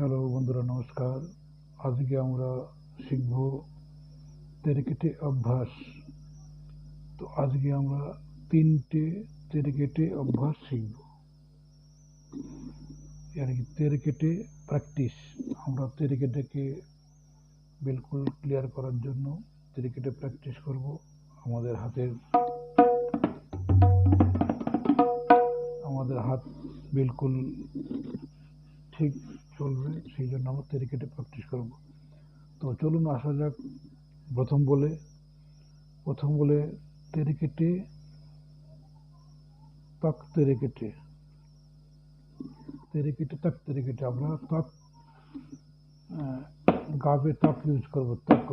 Hello বন্ধুরা, নমস্কার। আজকে আমরা শিখব তেরেকেটে অভ্যাস। তো আজকে আমরা তিনটে তেরেকেটে অভ্যাস শিখব। আর কি তেরেকেটে প্র্যাকটিস। আমরা তেরেকেটেকে বিলকুল ক্লিয়ার করার জন্য তেরেকেটে প্র্যাকটিস করব আমাদের হাতের। আমাদের হাত বিলকুল ঠিক চলবে, সেই জন্য আমরা তেরিকেটে প্র্যাকটিস করব। তো চলুন আসা যাক প্রথম বলে। প্রথম বলে তেরিকেটে, তাক তেরিকেটে। তেরিকেটে, তাক তেরিকেটে। আমরা তাক গাবে তাক ইউজ করব, তাক।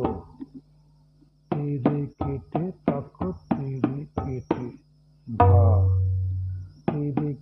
তেরে কেটে তাক তেরে কেটে ধা। তেরে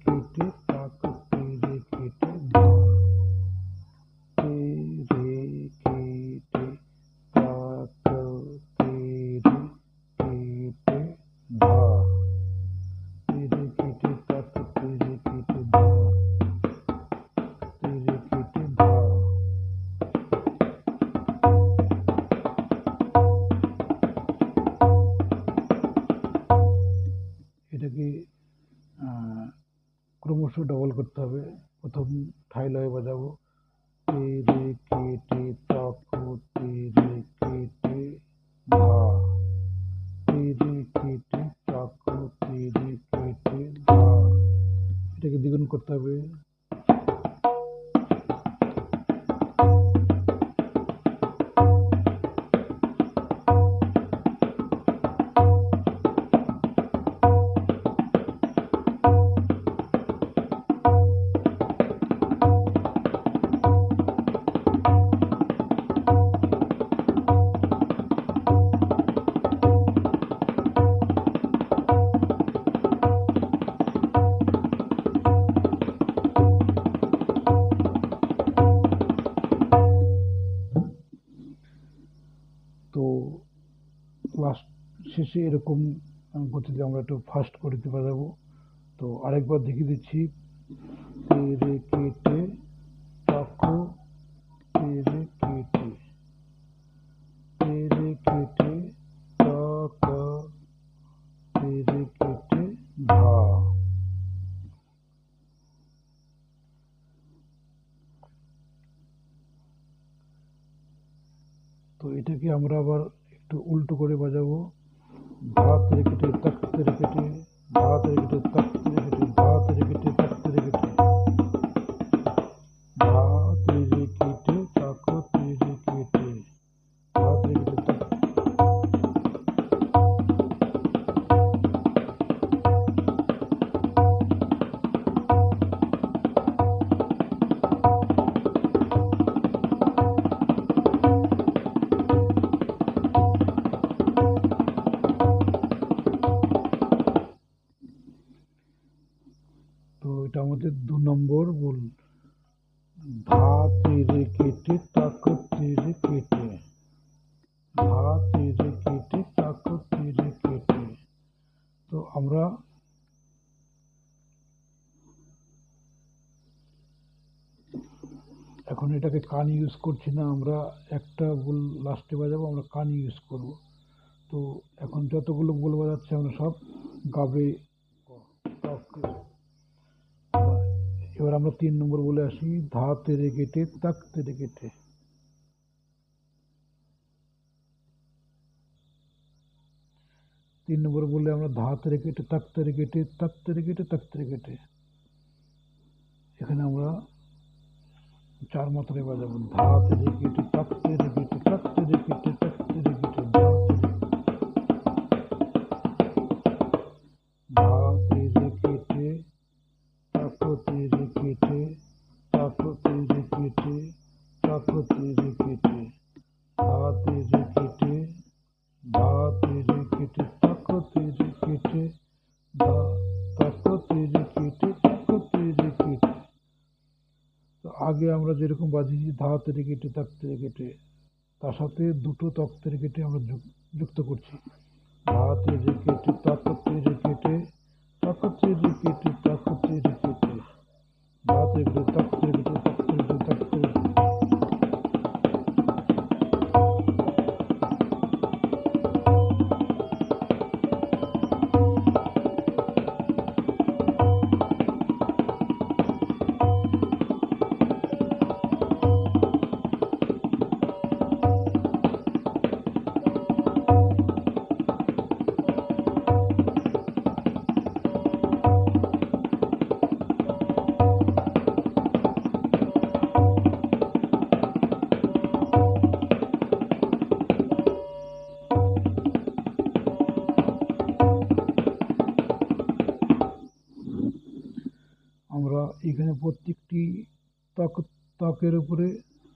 ডবল করতে হবে। প্রথম ঠাই লয়ে বাজাবো তেরে কেটে তাকো শেষে এরকম গতিতে আমরা একটু ফাস্ট করে দিতে পারব। তো আরেকবার দেখিয়ে দিচ্ছি। তেরে কেটে তাকো তেরে কেটে। তেরে কেটে তাক তেরে কেটে ধা তো এটাকে আমরা আবার একটু উল্টো করে বাজাবো। ধা তেরে কেটে তাক তেরে কেটে ধা এটা আমাদের দু নম্বর ভুল ধা তেরে কেটে তাক কেটে ধা তেরে কেটে কেটে তো আমরা এখন এটাকে কান ইউজ করছি না আমরা একটা ভুল লাস্টে বাজাবো আমরা কান ইউজ করব তো এখন যতগুলো ভুল বাজাচ্ছে আমরা সব গাবে এবার আমরা তিন নম্বর বলে আসি, ধা তেরে কেটে, তাক তেরে কেটে। তিন নম্বর বলে আমরা ধা তেরে কেটে, তাক তেরে কেটে, তাক তেরে কেটে, তাক তেরে কেটে। এখানে আমরা চার মাত্রায় বাজাবো ধা তেরে কেটে, তাক তেরে কেটে, তাক তেরে কেটে কেটে আগে আমরা যেরকম বাজিয়েছি ধা তেরে কেটে তাক তেরে কেটে তার সাথে দুটো তক তেরে কেটে আমরা যুক- যুক্ত করছি। ধা তেরে কেটে তাক তেরে কেটে তাক তেরে কেটে তাক তেরে কেটে ধা তেরে কেটে তাক এখানে প্রত্যেকটি তক তকের উপরে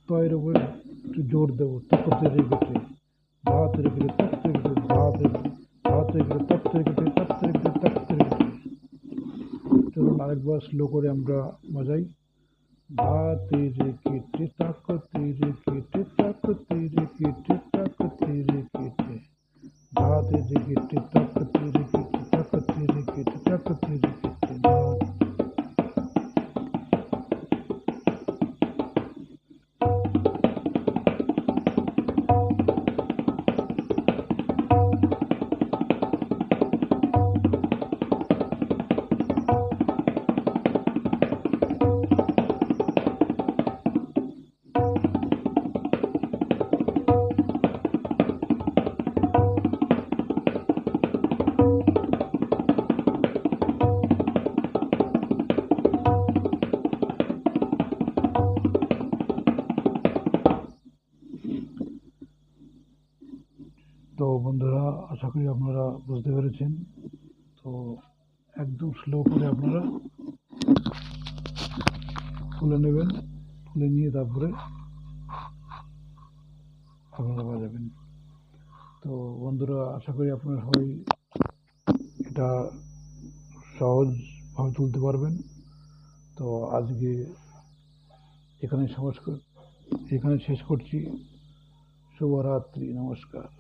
তয়ের উপরে একটু জোর দেবো। তকের কেটে ভাতের কেটে তক্তের কেটে ধাতের ধাতের কেটে তক্তের কেটে তক্তের কেটে তক্তের কেটে চলুন আরেকবার স্লো করে আমরা বাজাই। ধাতের কেটে বন্ধুরা, আশা করি আপনারা বুঝতে পেরেছেন। তো একদম স্লো করে আপনারা তুলে নেবেন, তুলে নিয়ে তারপরে আপনারা বাজাবেন। তো বন্ধুরা, আশা করি আপনারা সবাই এটা সহজভাবে তুলতে পারবেন। তো আজকে এখানে সমাজ এখানে শেষ করছি। শুভরাত্রি, নমস্কার।